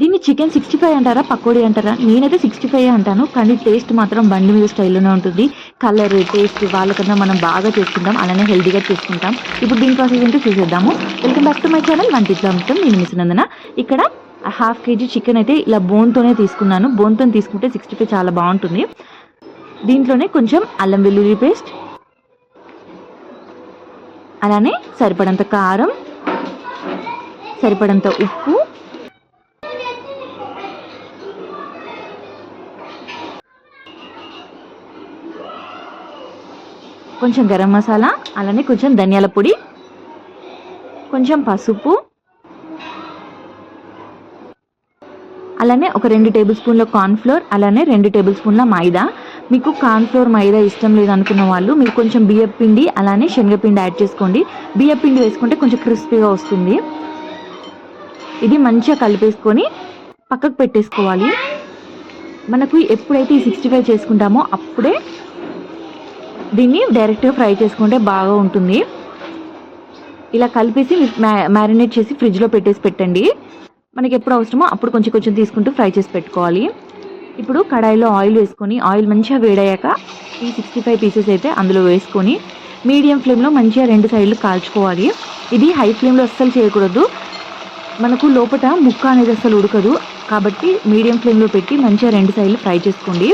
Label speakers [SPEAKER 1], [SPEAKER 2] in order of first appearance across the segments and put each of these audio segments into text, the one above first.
[SPEAKER 1] దీన్ని chicken sixty five అంటారా పకోడీ అంటారా? నేనైతే సిక్స్టీ ఫైవ్ అంటాను కానీ టేస్ట్ మాత్రం బండి మీద స్టైల్లోనే ఉంటుంది. కలర్ టేస్ట్ వాళ్ళకన్నా మనం బాగా చేసుకుంటాం అలానే హెల్దీగా చేసుకుంటాం. ఇప్పుడు దీని ప్రాసెస్ ఏంటో చూసేద్దాము. Welcome back to my channel వంటిట్లో అమ్ముతాం నేను మిసినందన ఇక్కడ హాఫ్ కేజీ చికెన్ అయితే ఇలా బోన్తోనే తీసుకున్నాను. బోన్తో తీసుకుంటే సిక్స్టీ ఫైవ్ చాలా బాగుంటుంది. దీంట్లోనే కొంచెం అల్లం వెల్లుల్లి పేస్ట్ అలానే సరిపడంత కారం సరిపడంత ఉప్పు కొంచెం గరం మసాలా అలానే కొంచెం ధనియాల పొడి కొంచెం పసుపు అలానే ఒక రెండు టేబుల్ స్పూన్ల కార్న్ఫ్లోర్ అలానే రెండు టేబుల్ స్పూన్ల మైదా. మీకు కార్న్ఫ్లోర్ మైదా ఇష్టం లేదనుకున్న వాళ్ళు మీరు కొంచెం బియ్యం పిండి అలానే శనగపిండి యాడ్ చేసుకోండి. బియ్యం పిండి వేసుకుంటే కొంచెం క్రిస్పీగా వస్తుంది. ఇది మంచిగా కలిపేసుకొని పక్కకు పెట్టేసుకోవాలి. మనకు ఎప్పుడైతే ఈ సిక్స్టీ ఫైవ్ చేసుకుంటామో అప్పుడే దీన్ని డైరెక్ట్గా ఫ్రై చేసుకుంటే బాగా ఉంటుంది. ఇలా కలిపేసి మ్యారినేట్ చేసి ఫ్రిడ్జ్లో పెట్టేసి పెట్టండి. మనకి ఎప్పుడు అవసరమో అప్పుడు కొంచెం కొంచెం తీసుకుంటూ ఫ్రై చేసి పెట్టుకోవాలి. ఇప్పుడు కడాయిలో ఆయిల్ వేసుకొని ఆయిల్ మంచిగా వేడయ్యాక ఈ సిక్స్టీ ఫైవ్ పీసెస్ అయితే అందులో వేసుకొని మీడియం ఫ్లేమ్లో మంచిగా రెండు సైడ్లు కాల్చుకోవాలి. ఇది హై ఫ్లేమ్లో అస్సలు చేయకూడదు. మనకు లోపల ముక్క అనేది అస్సలు ఉడకదు. కాబట్టి మీడియం ఫ్లేమ్లో పెట్టి మంచిగా రెండు సైడ్లు ఫ్రై చేసుకోండి.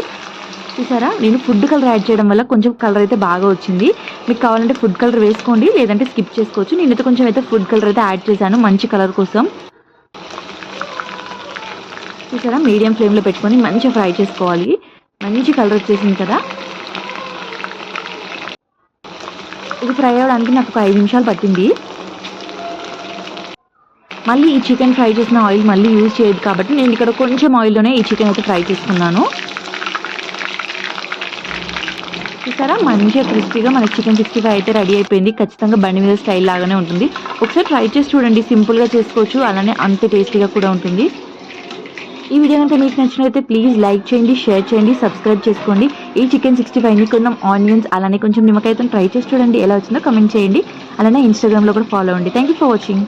[SPEAKER 1] చూసారా? నేను ఫుడ్ కలర్ యాడ్ చేయడం వల్ల కొంచెం కలర్ అయితే బాగా వచ్చింది. మీకు కావాలంటే ఫుడ్ కలర్ వేసుకోండి లేదంటే స్కిప్ చేసుకోవచ్చు. నేనైతే కొంచెం అయితే ఫుడ్ కలర్ అయితే యాడ్ చేశాను మంచి కలర్ కోసం. చూసారా? మీడియం ఫ్లేమ్లో పెట్టుకొని మంచిగా ఫ్రై చేసుకోవాలి. మంచి కలర్ వచ్చేసింది కదా. ఇది ఫ్రై అవ్వడానికి నాకు ఒక ఐదు నిమిషాలు పట్టింది. మళ్ళీ ఈ చికెన్ ఫ్రై చేసిన ఆయిల్ మళ్ళీ యూజ్ చేయదు కాబట్టి నేను ఇక్కడ కొంచెం ఆయిల్లోనే ఈ చికెన్ అయితే ఫ్రై చేసుకున్నాను. చూసారా? మంచిగా క్రిస్పీగా మనకి చికెన్ సిక్స్టీ ఫైవ్ అయితే రెడీ అయిపోయింది. ఖచ్చితంగా బండి మీద స్టైల్ లాగానే ఉంటుంది. ఒకసారి ట్రై చేసి చూడండి. సింపుల్గా చేసుకోవచ్చు. అలానే అంతే టేస్టీగా కూడా ఉంటుంది. ఈ వీడియో కనుక మీకు నచ్చినట్లయితే ప్లీజ్ లైక్ చేయండి షేర్ చేయండి సబ్స్క్రైబ్ చేసుకోండి. ఈ చికెన్ సిక్స్టీ ఫైవ్ని కొంచెం ఆనియన్స్ అలానే కొంచెం నిమ్మకాయతో ట్రై చేసి చూడండి. ఎలా వచ్చిందో కమెంట్ చేయండి. అలానే ఇన్స్టాగ్రామ్లో కూడా ఫాలో అవ్వండి. Thank you for watching